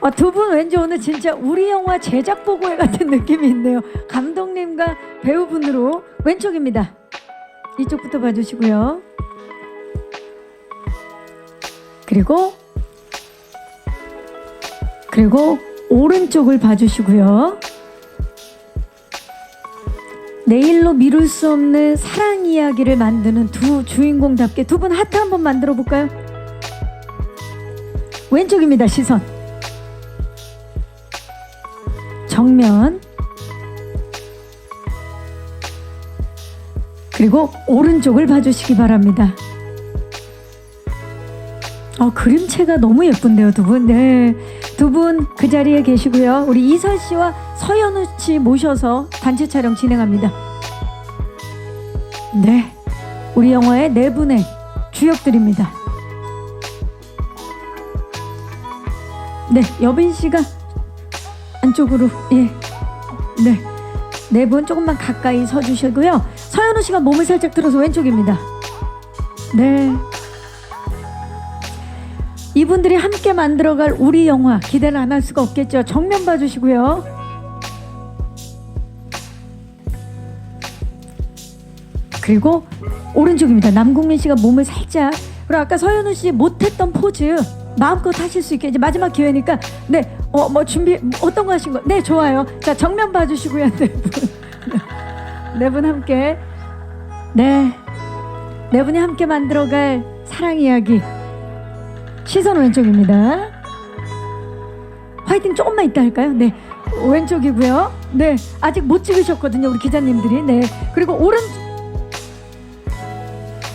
어, 두분 왠지 오늘 진짜 우리 영화 제작 보고회 같은 느낌이 있네요. 감독님과 배우분으로 왼쪽입니다. 이쪽부터 봐주시고요. 그리고 그리고 오른쪽을 봐주시고요. 내일로 미룰 수 없는 사랑 이야기를 만드는 두 주인공답게 두 분 하트 한번 만들어 볼까요? 왼쪽입니다. 시선. 정면. 그리고 오른쪽을 봐주시기 바랍니다. 어, 그림체가 너무 예쁜데요, 두 분. 네. 두 분 그 자리에 계시고요. 우리 이설 씨와 서현우 씨 모셔서 단체 촬영 진행합니다. 네. 우리 영화의 네 분의 주역들입니다. 네, 여빈 씨가 안쪽으로 예. 네. 네 분 조금만 가까이 서 주시고요. 서현우 씨가 몸을 살짝 들어서 왼쪽입니다. 네. 이분들이 함께 만들어갈 우리 영화 기대를 안 할 수가 없겠죠. 정면 봐주시고요. 그리고 오른쪽입니다. 남궁민 씨가 몸을 살짝 그리고 아까 서현우 씨 못했던 포즈 마음껏 하실 수 있게 이제 마지막 기회니까 네 어 뭐 준비 뭐 어떤 거 하신 거? 네 좋아요. 자 정면 봐 주시고요. 네 분, 네 분 함께 네. 네 분이 함께 만들어 갈 사랑 이야기 시선 왼쪽입니다. 화이팅 조금만 이따 할까요? 네. 왼쪽이고요. 네. 아직 못 찍으셨거든요. 우리 기자님들이. 네. 그리고 오른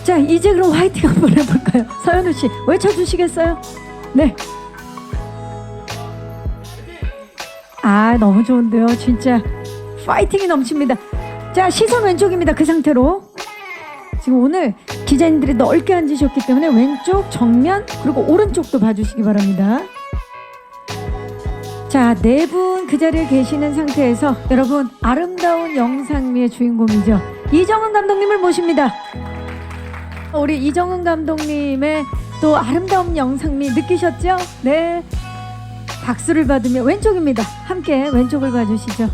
자, 이제 그럼 화이팅 한번 해볼까요? 서현우 씨, 외쳐주시겠어요? 네. 아, 너무 좋은데요. 진짜 파이팅이 넘칩니다. 자, 시선 왼쪽입니다. 그 상태로. 지금 오늘 기자님들이 넓게 앉으셨기 때문에 왼쪽, 정면, 그리고 오른쪽도 봐주시기 바랍니다. 자, 네 분 그 자리에 계시는 상태에서 여러분 아름다운 영상미의 주인공이죠. 이정은 감독님을 모십니다. 우리 이정은 감독님의 또 아름다운 영상미 느끼셨죠? 네. 박수를 받으며 왼쪽입니다. 함께 왼쪽을 봐주시죠.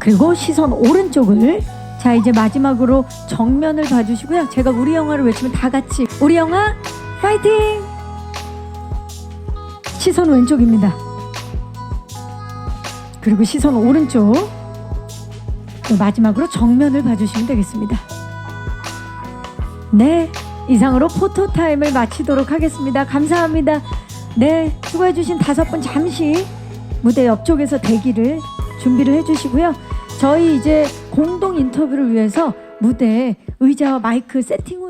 그리고 시선 오른쪽을 자 이제 마지막으로 정면을 봐주시고요. 제가 우리 영화를 외치면 다 같이 우리 영화 파이팅! 시선 왼쪽입니다. 그리고 시선 오른쪽 네, 마지막으로 정면을 봐주시면 되겠습니다. 네 이상으로 포토 타임을 마치도록 하겠습니다. 감사합니다. 네 수고해주신 다섯 분 잠시 무대 옆쪽에서 대기를 준비를 해주시고요. 저희 이제 공동 인터뷰를 위해서 무대에 의자와 마이크 세팅 후에